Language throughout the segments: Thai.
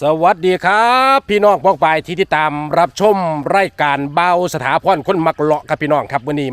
สวัสดีครับ พี่น้องพวกปายที่ติดตามรับชมรายการเบาสถาพรคนมักเลาะครับพี่น้องครับวันนี้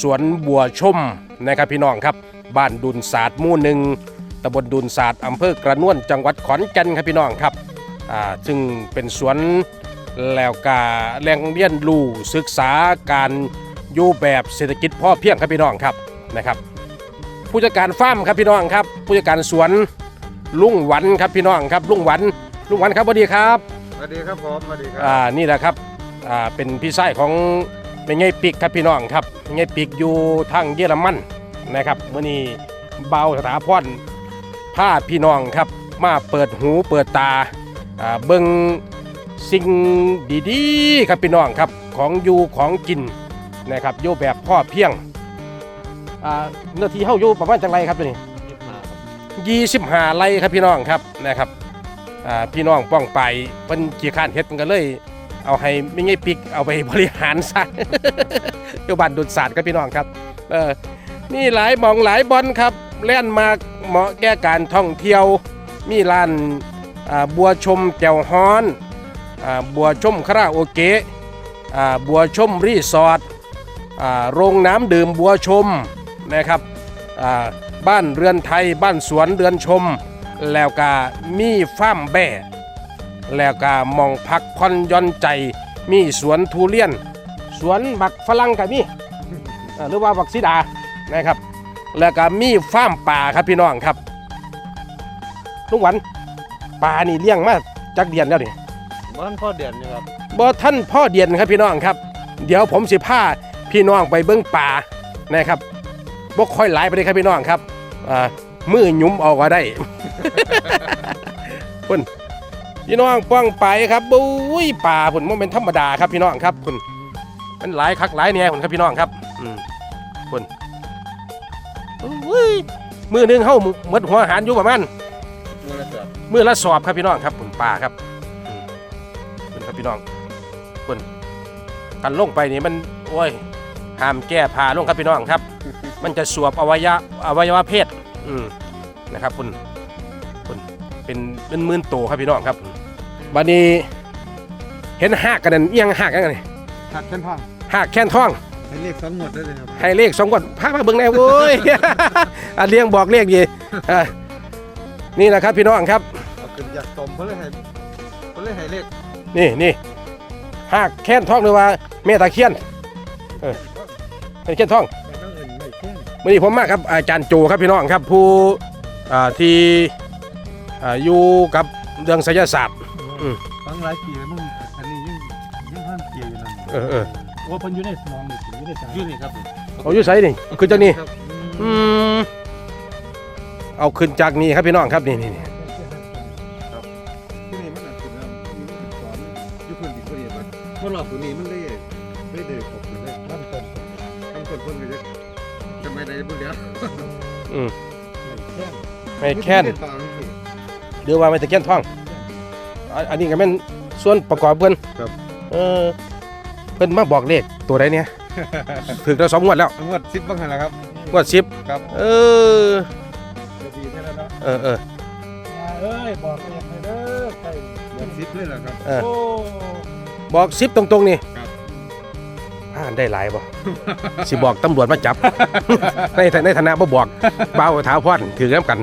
สวนบัวชมนะครับพี่น้องครับ บ้านดุนศาสตร์หมู่หนึ่งตำบลดุนศาสตร์อำเภอกระนวนจังหวัดขอนแก่นครับพี่น้องครับอ่าซึ่งเป็นสวนแล้วกาแหล่งเรียนรู้ศึกษาการอยู่แบบเศรษฐกิจพ่อเพียงครับพี่น้องครับนะครับ ผู้จัดการฟาร์มครับพี่น้องครับ ผู้จัดการสวนลุงหวันครับพี่น้องครับลุงหวันลุงหวันครับสวัสดีครับสวัสดีครับผมสวัสดีครัอ่านี่แหละครับอ่าเป็นพี่ชายของ เป็นไงปิกครับพี่น้องครับเป็นไงปิกอยู่ทางเยอรมันนะครับเมื่อนี้เบาสถาพรผ้าพี่น้องครับมาเปิดหูเปิดตาเบิ่งสิ่งดีๆครับพี่น้องครับของอยู่ของกินนะครับอยู่แบบพ่อเพียงอ่าเนื้อที่เฮาอยู่ประมาณจังไรครับตัวนี้25ไร่ครับพี่น้องครับนะครับพี่น้องป้องไปเพิ่นขี้ข้านเฮ็ดมันเลย เอาให้ไม่ง่ายปิกเอาไปบริหารซะอยู่บ้านดุดศาสตร์ครับพี่น้องครับเออนี่หลายมองหลายบอลครับแล่นมาเหมาะแก่การท่องเที่ยว มีร้านบัวชมแจวฮ้อนอบัวชมคาราโอเกะบัวชมรีสอร์ทโรงน้ำดื่มบัวชมนะครับบ้านเรือนไทยบ้านสวนเรือนชม แล้วก็มีฟาร์มแบ่ แล้วก็หมองพักผ่อนหย่อนใจ มีสวนทุเรียน สวนบักฝรั่งก็มีเอ่อหรือว่าบักซิดานะครับ แล้วก็มีฟาร์มป่าครับพี่น้องครับลุงหวันป่านี่เลี้ยงมาจักเดียนแล้วนี่ บ้านพ่อเด่นนี่ครับบ่ท่านพ่อเดียนครับพี่น้องครับ เดี๋ยวผมสิพาพี่น้องไปเบิ้งป่านะครับบ่ค่อยหลายไปเลยครับพี่น้องครับอ่ามือหยุ้มออกก็ได้คุณ พี่น้องป้องไปครับบุ้ยป่าผลมันเป็นธรรมดาครับพี่น้องครับคุณมันหลายคักหลายเนี่ยคุณครับพี่น้องครับอืมคุณอุ้ยมือหนึงเข้าหมดหัวอาหารอยู่ประมาณมือละสอบครับพี่น้องครับผมป่าครับคุณครับพี่น้องคุณกันลงไปนี่มันโอ้ยห้ามแก้ผ่าลงครับพี่น้องครับ มันจะสวบอวัยวะอวัยวะเพศอืมนะครับคุณ เป็นเป็นหมื่นโตครับพี่น้องครับบัดนี้เห็นหากกันนั่นเอียงหากกันนี่หักเส้นทางหากแค้นท้อง ให้เรียกสองหมดได้เลยครับให้เลขสองกดพามาเบิ่งแน่โว้ย อันเลี้ยงบอกเลขดีอะนี่นะครับพี่น้องครับ เอาขึ้นอยากตมเพื่อเลยให้เพื่อเลยให้เรียกนี่นี่หากแค้นท้องหรือว่าเมตาเคียนเออเป็นเคียนท้องไม่ต้องเงินไม่แค่ วันนี้ผมมาครับอาจารย์โจครับพี่น้องครับผู้อ่าที่ อ่าอยู่กับเรื่องไสยศาสตร์ อืมฟังหลายปีแล้วมึงอันนี้ยังยังห้ามเกี่ยวอยู่นั่นเออเออว่าเพิ่นอยู่ในสมองนี่สิอยู่ในสมองยื่นนี่ครับเอาอยู่ไสนี่ขึ้นจากนี่ครับอืมเอาขึ้นจากนี่ครับพี่น้องครับนี่นี่นี่ที่นี่มันอาจจะนะสอนยุคพื้นดินพอดีมันเมื่อรอบตัวนี้มันได้ได้เดือดขอบคุณเลยมันต้นต้องคนคนไปจะทำไมได้บุญแล้วอืมแค่นไม่แค้นตามนี่ หรือว่าไม่ตะเคียนท้องอันอันนี้ก็เป็นส่วนประกอบเพิ่นครับ เออเพิ่นมาบอกเลขตัวใดเนี่ย ถึงเราสองงวดแล้วทั้งหมดสิบบ้างหันแล้วครับ งวดสิบครับ เออจะดีแค่นั้นเนาะเออเอออย่าเอ้ยบอกกันยังไงเด้อใครหมดสิบเลยเหรอครับ เออโอ้ บอกสิบตรงๆนี่ครับอ่านได้หลายบ่ สิบอกตำรวจมาจับ ในในฐานะบ่บอกเบาถาพรถือน้ำกัน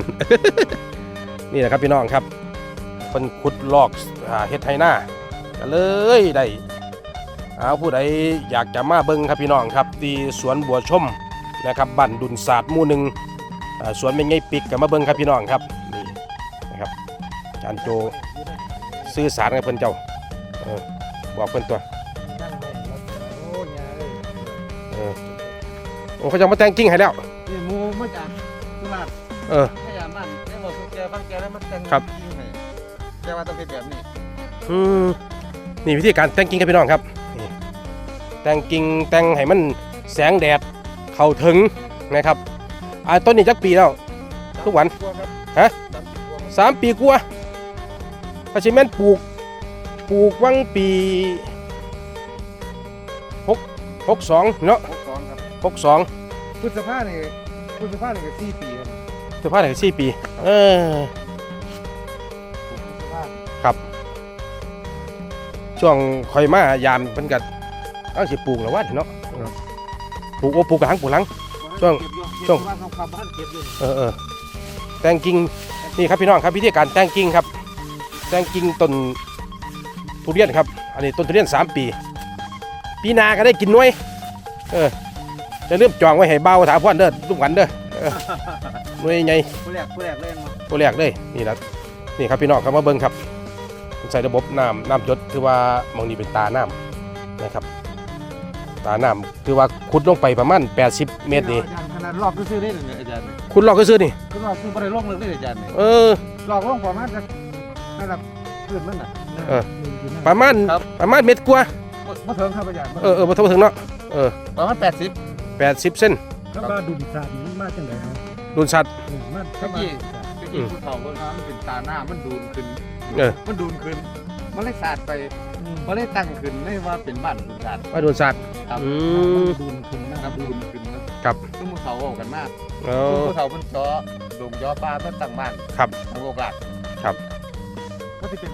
นี่แหละครับพี่น้องครับเพิ่นขุดลอกอ่าเฮ็ดไถนาก็เลยได้เอาผู้ใดอยากจะมาเบิ่งครับพี่น้องครับที่สวนบัวชมนะครับบ้านดุนศาสตร์หมู่หนึ่งอ่าสวนเป็นไงปิกกับมาเบิ่งครับพี่น้องครับนี่นะครับอาจารย์โจสื่อสารกับเพิ่นเจ้าเออบอกเพิ่นตัวนั่งไว้แล้วโอ้ยยาเอ้ยเออโอ้เขาจะมาแต่งกิ้งให้แล้วนี่หมูมาจากตลาดเออพยายามมันได้บอกแกบางแกแล้วมันแต่งครับ ให้แกว่าต้องเป็นแบบนี้อืมนี่วิธีการแต่งกิ้งครับพี่น้องครับนี่แต่งกิ้งแต่งให้มันแสงแดดเข้าถึงนะครับอ่าต้นนี้จักปีแล้ว ทุกวันกลัวครับฮะ สามสิบกว่าสามปีกว่าพาชิแมนปลูกปลูกวังปีหกหกสองเนาะหกสองครับหกสองพฤษภาเนี่ยพฤษภาเนี่ยก็สี่ปี ครับถือว่าถึงสี่ปี เออ ครับ ช่วงคอยมายามเพิ่นกัเอาสิปลูกแล้วว่าเนาะเออปลูกโอ้ปลูกกระหังปลูกหลัง ช่วงช่วง เออเออแตงกิ่งนี่ครับพี่น้องครับวิธีการแตงกิ่งครับ แตงกิ่งต้นทุเรียนครับ อันนี้ต้นทุเรียนสามปี ปีหนาก็ได้กินน้วยเออจะเริ่มจองไว้ให้เบาถาพ่อนเด้อลูกหวันเด้อเออ หน่วยใหญ่ผู้แรกผู้แรกเล่นมาตัวแรกเลยนี่ละนี่ครับพี่น้องครับมาเบิ่งครับใส่ระบบน้ำน้ำหยศคือว่าหมองนี้เป็นตาน้ำนะครับ ตาน้ำคือว่าขุดลงไปประมาณ 80 เมตรนี่อาจารย์ขนาดรอบก็ซื้อได้เลยอาจารย์ขุดลอกก็ซื้อๆนี่คือรอบคือบ่ได้ลงเลยอาจารย์เนี่ยเออหลอกลงประมาณจะระดับพื้นมันน่ะเออ ประมาณครับประมาณเม็ดกว่ามาถึงครับอาจารย์เออเออมาถึงมาถึงเนาะเออประมาณแปดสิบ80เส้นแล้วบ้านดุนศาสตร์นี่มาจังไดครับ ดุนสัตว์เออมาเมื่อกี้เมื่อกี้ภูเขาบนน้ำมันเป็นตาหน้ามันดูนขึ้นเออ มันดูนขึ้นมันเลยสาดไปมันเลยตั้งขึ้นไม่ว่าเป็นบ้านดูนสาดว่าดุนสัตว์ ครับอืมดุนขึ้นนะน้ำดูนขึ้นนะครับซึ่งภูเขาออกกันมากเอซึ่งอภูเขามันจ้อลงย่อป้ามันตั้งบ้านครับทางโอกาสครับมันจะเป็น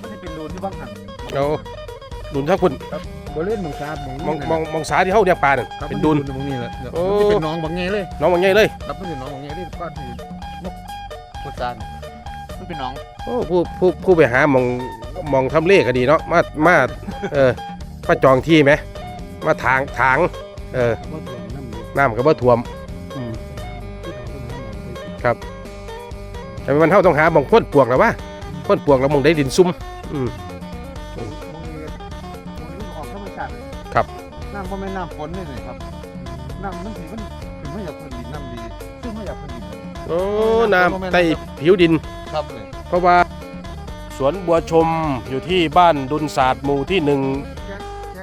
มันจะเป็นดูนที่บ้างหัน เอาดุนทั้งคุณบ่ เล่นหมองศาสตร์หมองมองมองมองสาที่เฮาเลี้ยงปลานั่นครับเป็นดุนมัตรงนี้แหละเนี่ยโอ้มันจะเป็นหน้องบางแง่เลยน้องว่าไงเลยครับมันเป็นหน้องบางแง่เลยบ้านที่นกกดจานมันเป็นหน้องโอ้ผู้ผู้ผู้ไปหามองมองทำเลก็ดีเนาะมามาเออมาจองที่ไหมมาถางถางเออบ่ถึงน้ำเลยน้ำก็บ่ท่วมอืมที่เขาต้องหาหมองไปสิแต่วันเท่าต้องหาหมองพ่นปลวกแล้ววะพ่นปลวกแล้วหมองได้ดินซุ่มอืมม น้ำก็ไม่น้ำฝนนี่เลยครับน้ำมันถือมันเป็นไม่อยากพื้นดินน้ำดีซึ่งไม่อยากพื้นดินโอ้น้ำใต้ผิวดิน ครับเลยเพราะว่าสวนบัวชมอยู่ที่บ้านดุนศาสตร์หมู่ที่หนึ่ง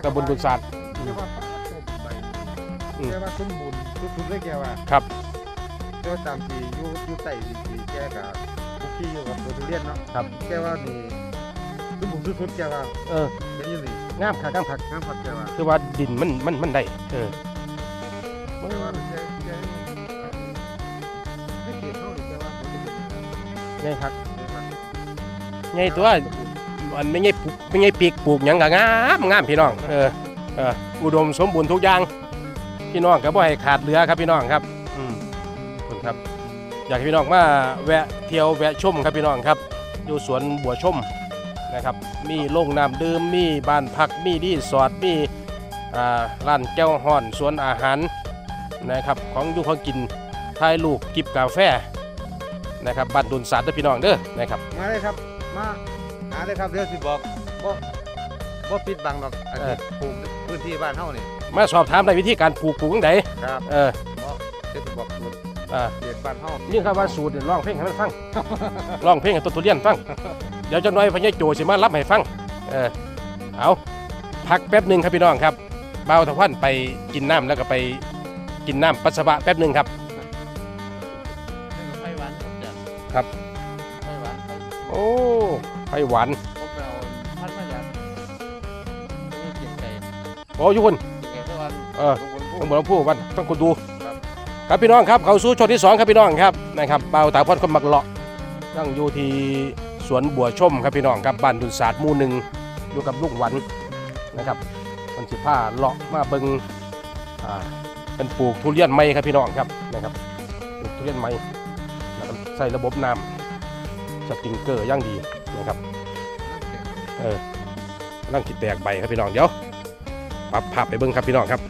ตำบลดุนศาสตร์แกว่าปลาต้มใบอืมแกว่าสมบูรณ์ทุกๆเลยแกว่าครับแกว่าตามที่อยู่อยู่ใต้ดีที่แกกับคุกกี้อยู่กับตัวทุเรียนเนาะครับแกว่านี่สมบูรณ์สุดๆแกว่า เออแกอยังนี่งามค่ะงามค่ะน้ำผัดแกว่าคือว่าดินมันมันมันได้เออแกว่าแกแกให้เกียรติเขาหรือแกว่าเขาจะเป็นยังไงไงครับแกว่าไงตัวอันไม่ไงปลูกไม่ไงปีกปลูกหยังก็งามงามพี่น้องเออเอออุดมสมบูรณ์ทุกอย่างพี่น้องก็บ่ให้ขาดเหลือครับพี่น้องครับอืมขอบคุณครับ อยากให้พี่น้องมาแวะเที่ยวแวะชมครับพี่น้องครับ อยู่สวนบัวชม นะครับ มีโรงน้ำดื่ม มีบ้านพัก มีรีสอร์ท มีอ่าร้านแก้วห่อน สวนอาหารนะครับของอยู่ของกินถ่ายรูปกิบกาแฟนะครับบ้านดุนสาดเด้อพี่น้องเด้อนะครับมาเลยครับมาหาเลยครับเดี๋ยวสิบอกบ่บ่ปิดบังหรอกอันนี้ปลูกพื้นที่บ้านเฮานี่มาสอบถามในวิธีการปลูกปลูกจังไดครับเออเดี๋ยวสิบอกสูตรอ่าเด็ดบ้านเฮายิ่งครับว่าสูตรเนี่ยร้องเพลงให้มันฟังร้องเพลงให้ต้นทุเรียนฟัง เดี๋ยวเจังน้อยพญายโจสิมารับให้ฟังเออเอาพักแป๊บหนึ่งครับพี่น้องครับเบาวทะวันไปกินน้ำแล้วก็ไปกินน้ำปัสสาวะแป๊บหนึ่งครับ ไฟหวานครับจ้ะครับ ไฟหวานไฟโอ้ไฟหวานผมไปเอาพันมาจากนี่เก็บไก่โอ้อยุคนเก็บไก่ไฟหวานเออผมต้องบอกผู้วันต้องคนดู ครับ ครับพี่น้องครับ เขาสู่ช่วงที่สองครับพี่น้องครับนะครับเบาวตาพอนคนมักเลาะยังอยู่ที่ สวนบัวชมครับพี่น้องครับบ้านดุนศาสตร์มู่หนึ่งอยู่กับลุงหวันนะครับมันสิผ้าเลาะมาเบิงอ่าเป็นปลูกทุเรียนไม้ครับพี่น้องครับนะครับปลูกทุเรียนไม้แล้วก็ใส่ระบบน้ำสปริงเกอร์ย่างดีนะครับเออกำลังคิดแตกใบครับพี่น้องเดี๋ยวปรับภาพไปเบิ้งครับพี่น้องครับ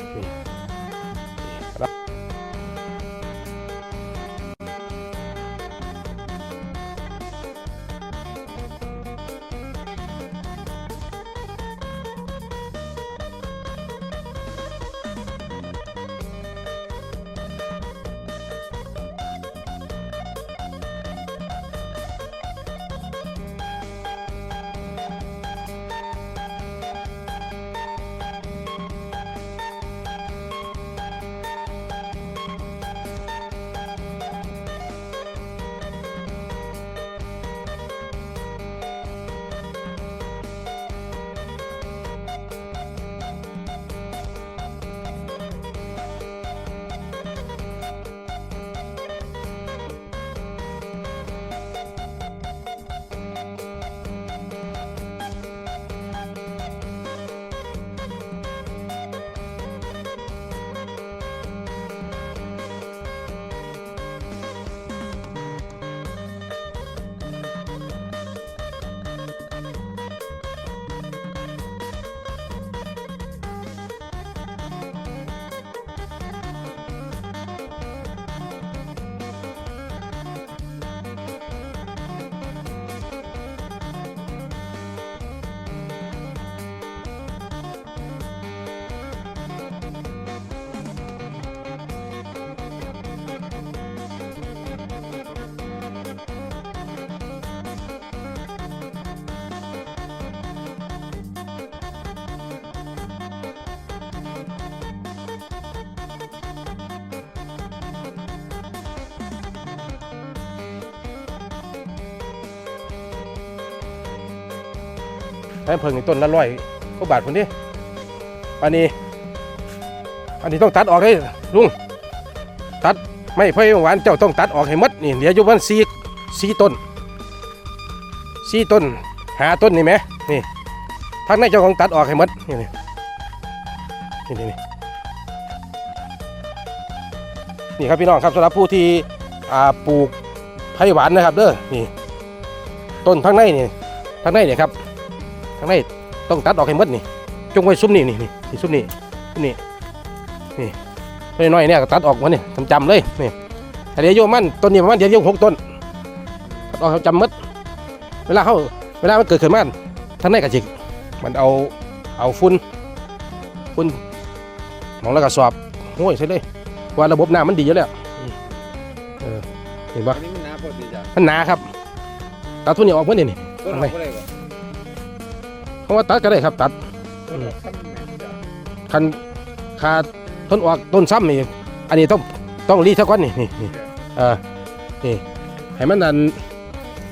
ให้เพิ่งต้นละร้อยก็บาทคนนี้อันนี้ อันนี้ต้องตัดออกเลยลุง ตัดไม่ไผ่หวานเจ้าต้องตัดออกให้หมดนี่เหลืออยู่วันสี่สี่ต้นสี่ต้นหาต้นนี่ไหมนี่ทางในเจ้าของตัดออกให้หมดนี่นี่นี่นี่นี่ครับพี่น้องครับสำหรับผู้ที่ปลูกไผ่หวานนะครับเด้อนี่ต้นทางในนี่ทางในเนี่ยครับางในต้องตัดออกให้หมดนี่จงไว้ซุ้มนี่นี่นี่นี่ซุ้มนี่ซุ้มนี่นี่น้อยๆเนี่ยก็ตัดออกมานี่จำๆเลยนี่แต่เดี๋ยวโยมมันต้นนี้ประมาณเดี๋ยวโยมหกต้นตัดออกจำหมัดเวลาเขาเวลามันเกิดขึ้นมาท่านในกระจิกมันเอาเอาฝุ่นฝุ่นหมองแล้วก็สอบโอ้ยใช่เลยว่าระบบน้ำมันดีอยู่แล้วอืมเออเห็นปะอันนี้มันหนาพอดีจ้ะมันหนาครับตัดทุนนี้ออกเพื่อนนี่นี่ต้นทำไมเอาบ่ได้บ่ เพราะว่าตัดก็ได้ครับตัดต้นเอาซ้ำแม่นจ้ะคันขาดต้นออกต้นซ้ำนี่อันนี้ต้องต้องรีดเท่ากันนี่นี่นี่เออนี่ให้มันนั่น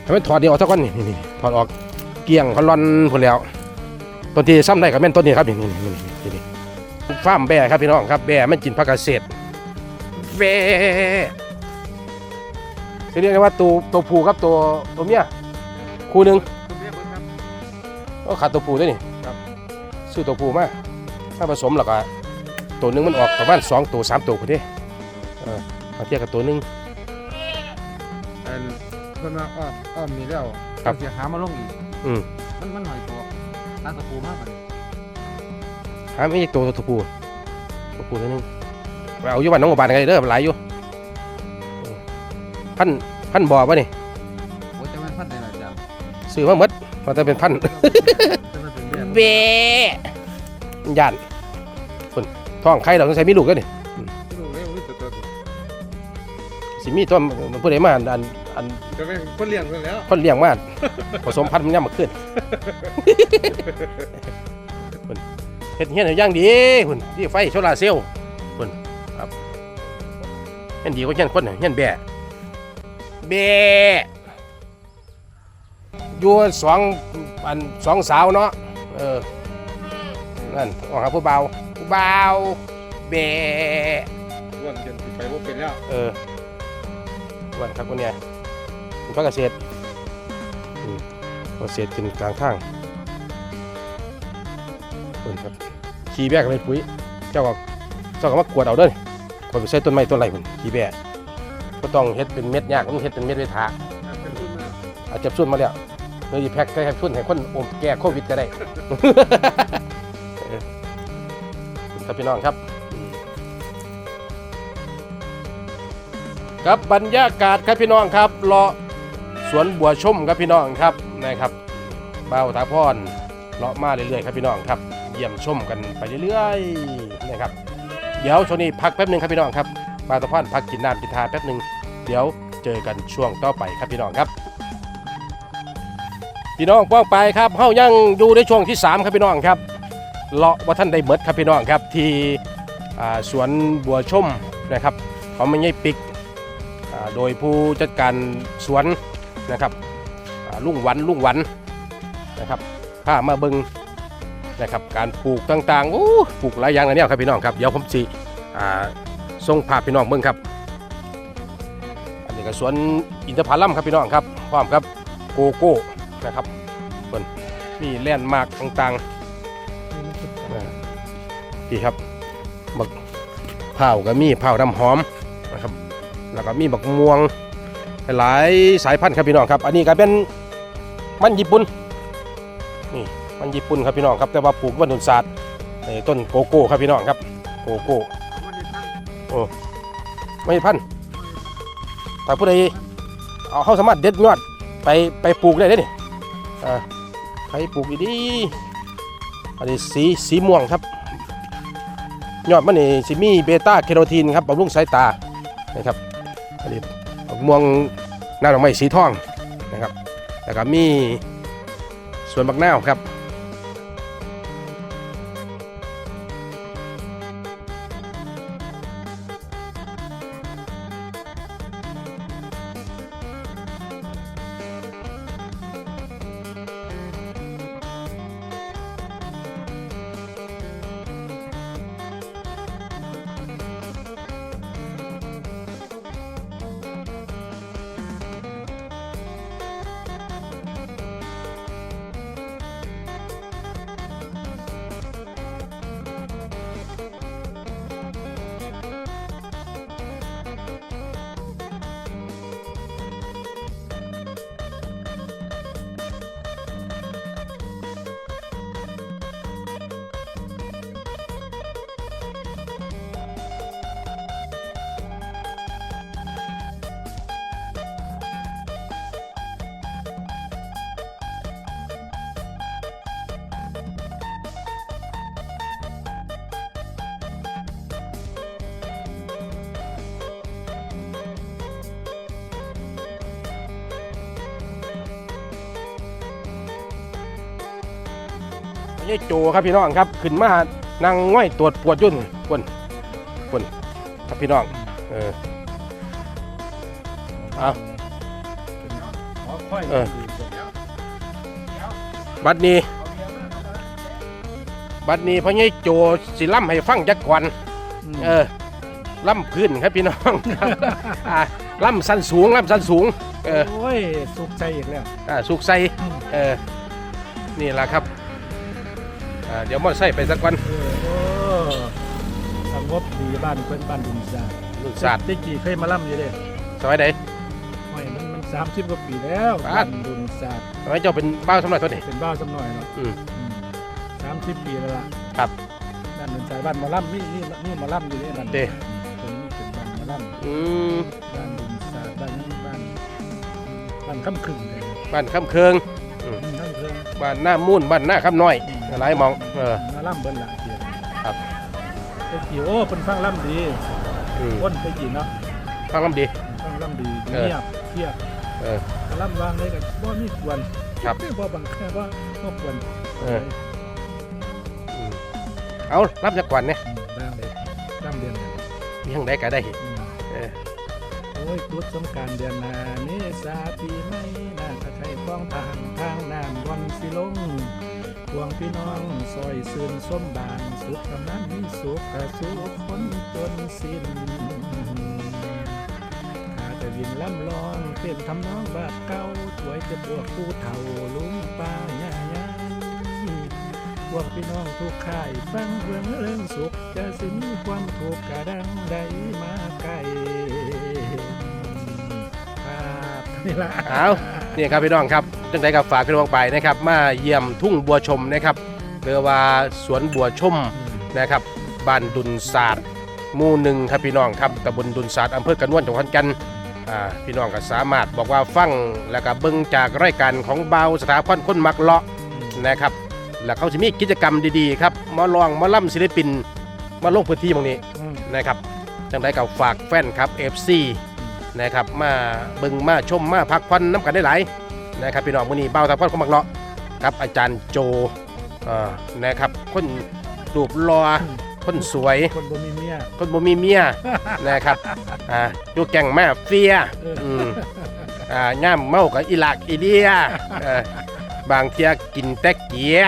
ให้มันถอดนี่ออกเท่ากันนี่นี่นี่ถอดออกเกลี่ยงพลอนพนแล้วต้นที่ซ้ำได้กับแม่นต้นนี้ครับนี่นี่นี่นี่นี่นี่ฟาร์มแบ่ครับพี่น้องครับแบ่มันกินผักเกษตรแบ่จะเรียกได้ว่าตัวตัวผู้กับตัวตัวเมียคู่หนึ่ง ก็ขาดตัวผู้ด้วยนี่ครับซื้อตัวผู้มาถ้าผสมแล้วก็ตัวหนึงมันออกประมาณสองตัวสามตัวพอดีเออมาเทียบกับตัวหนึง อันเพิ่นว่าอ้อมอ้อมมีแล้วครับ เสียหามาลงอีก อืมมันมันหน่อยตัวตาตะปูมากกว่านี้หาไม่ใช่ตัวตัวผู้ตัวผู้ตัวหนึงไปเอาอยู่บ้านน้องบัวบานกันเด้อหลายอยู่เออพันพันบ่อปะนี่โอ้ยจะมันพัดได้หลายจ้ะซื้อมาหมดมันจะ เป็นพันจะมันเป็นเรื่องเบะยันคนท้องไข่เราต้องใช้มีลูกกันนี่ที่ดูเนี่ยมันมีตัวตัวสิมีตัวมันผู้ใดมาอันอันอันก็เป็นคนเลี้ยงเพิ่นแล้วคนเลี้ยงมาผสมพันธุ์มันย่ำมาขึ้นคุณเฮ็ดเฮียนให้อย่างดีคุณที่ไฟโซลาร์เซลล์คุณครับเฮียนดีกว่าเฮียนคนน่ะเฮียนแบะแบะ อยู่สองอันสองสาวเนาะเออนั่นออกหาผู้เบาวผู้เบาวแบะอ้วนจนสิไปบ่เป็นแล้วเออวันครับคนเนี้ยเป็นภาคเกษตรอืมเกษตรขึ้นกลางทางคนครับขี่แบกเป็นปุ๋ยเจ้าก็เจ้าก็มากวดเอาเด้อคนไปใส่ต้นไม้ต้นไรคนขี่แบกก็ต้องเฮ็ดเป็นเม็ดยากต้องเฮ็ดเป็นเม็ดไว้ถาเป็นาอาจจะสุ่นมาแล้ว เราจะแพ็คให้ทุนให้คนอมแก้โควิดก็ได้ครับพี่น้องครับ ครับบรรยากาศครับพี่น้องครับเลาะสวนบัวชมครับพี่น้องครับนะครับบ่าวถาพรเลาะมาเรื่อยๆครับพี่น้องครับ เยี่ยมชมกันไปเรื่อยๆนะครับ เดี๋ยวช่วงนี้พักแป๊บนึงครับพี่น้องครับบ่าวถาพรพักกินน้ำกินทาแป๊บหนึงเดี๋ยวเจอกันช่วงต่อไปครับพี่น้องครับ พี่น้องป้องไปครับเฮายังอยู่ในช่วงที่ 3 ครับพี่น้องครับเลาะว่าท่านได้เมดครับพี่น้องครับ ที่สวนบัวชมนะครับเขาไม่ใช่ปิกโดยผู้จัดการสวนนะครับลุงหวันลุงหวันนะครับพามาเบิงนะครับการปลูกต่างๆโอ้ปลูกหลายอย่างเลยเนี่ยครับพี่น้องครับเดี๋ยวผมสิส่งภาพพี่น้องเบิ่งครับอันนี้ก็สวนอินทผลัมครับพี่น้องครับพร้อมครับโกโก้ นะครับเพิ่นมีแลนด์มาร์กต่างๆพี่ครับบักเผาวก็มีเผาวน้ำหอมนะครับ แล้วก็มีบักม่วงหลายสายพันธุ์ครับพี่น้องครับ อันนี้ก็เป็นมันญี่ปุ่นนี่มันญี่ปุ่นครับพี่น้องครับ แต่ว่าปลูกบนต้นศาสตร์ต้นโกโก้ครับพี่น้องครับโกโก้โอ้ไม่พันธุ์ถ้าผู้ใดเอาเข้าสามารถเด็ดยอดไปไปปลูกได้เลยนี่ อ่าใครปลูกดีอันนี้สีสีม่วงครับ ยอดมันนี่สิมีเบต้าแคโรทีนครับบำรุงสายตานะครับอันนี้ม่วงหน้าดอกไม้สีทองนะครับแล้วก็มีสวนบักนาวครับ นี่โจครับพี่น้องครับ ขึ้นมานั่งง่อยตรวจปวดยุ่นคนคนครับพี่น้องเออเอาค่อยเออบัดนี้ บัดนี้พ่อใหญ่โจสิล่ำให้ฟังจักก่อนเออล่ำพื้นครับพี่น้องครับอ่าล่ำสั้นสูงล่ำสั้นสูง เออโอ้ยสุกใจอีกแล้วอ่าสุกใสเออนี่แหละครับ อ่าเดี๋ยวมอเตอร์ไซค์ไปสักวันเออโอ้สงบดีบ้านเพิ่นบ้านดุนซาลุนศาสตร์ที่กี่เคยมาล่ำอยู่เด้สมัยใดโอ้ยมันมันสามสิบกว่าปีแล้วบ้าบ้าน นดุนซาสมัยเจ้าเป็นบ้าวสมัยตัวนี้ เป็นบ้าวสำหน่อยเนาะอืม สามสิบปีแล้วล่ะครับ บ้านดุนซาบ้านหมอล่ำนี่นี่นี่หมอล่ำอยู่นี่บ้านเด้ตรงนี้เป็นบ้านหมอล่ำ อืมบ้านดุนซาบ้านนี้บ้านบ้านคำขึ่งเลยบ้านคำเคืองคำขึ่ง บ้านหน้ามุ่นบ้านหน้าคำน้อยหลายหมองเออมาล่ำเบิ้ลละเดียวครับไปกี่โอ้เป็นฟังล่ำดีอืมก้นไปกี่เนาะฟังลำดีฟังล่ำดีเออเงียบเทียบเออก็ล่ำวางเลยกับบ่มีควรครับบ่บังคับว่าบ่ควรเอออืมเอารับจากก่อนเนี่ยมบ้างเลยล่ำเดือนหน้ายังได้ก็ได้อืมเออโอ้ยตุดสงกรารเดือนหน้าเมษาปีไม่น่าตะไคร้คล้องทางทางน้ำวัน สิลงพวงพี่น้องซอยซื่นส้มบานสุขกำนันมีสุขกระสุขคนจนสิ้นข้าแต่วินล่ำลองเป็นทำน้องบาดเก่าถวยจะบวกผู้เฒ่าลุงป้าย่ายาพวกพี่น้องทุกข่ายฟังเรื่องเรื่องสุข จะสิมีความทุกข์กระดังใดมาไกลครับนี่ละเอาเนี่ยครับพี่น้องครับ จังไดกับฝากพี่น้องไปนะครับ มาเยี่ยมทุ่งบัวชมนะครับหรือว่าสวนบัวชมนะครับบ้านดุนศาสตร์หมู่หนึ่งครับพี่น้องครับตำบลดุนศาสตร์อำเภอกระนวนจังหวัดขอนแก่นอ่าพี่น้องก็สามารถบอกว่าฟังแล้วก็เบิ่งจากรายการของเบาสถาพรคนมักเลาะนะครับ แล้วเขาจะมีกิจกรรมดีๆครับมาลองมาล่ำศิลปินมาลงพื้นที่ตรงนี้นะครับจังไดกับฝากแฟนครับ FC นะครับมาเบิ่งมาชมมาพักผ่อนน้ำกันได้หลาย นะครับพี่น้องมื้อนี้เบาตาพ่อนขมักเลาะครับอาจารย์โจเอ่อนะครับคนรูปรอคนสวย คนบ่มีเมีย คนบ่มีเมีย นะครับ อ่าอยู่แก่งแม่เฟียเอออืมอ่าย่ามเมากับอีหลากอีเดียเออบางเที่ยกินแต่เกีย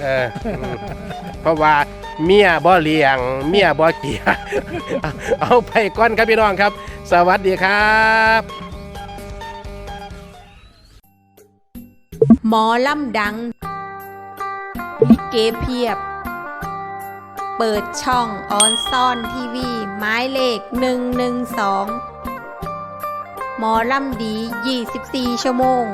เอออืมเพราะว่าเมียบ่เลี้ยง เมียบ่เกียเอาเอาไปก่อนครับพี่น้องครับ สวัสดีครับ หมอลำดังลิเกเพียบ เปิดช่องออนซ่อนทีวี หมายเลข 112 หมอลำดี 24 ชั่วโมง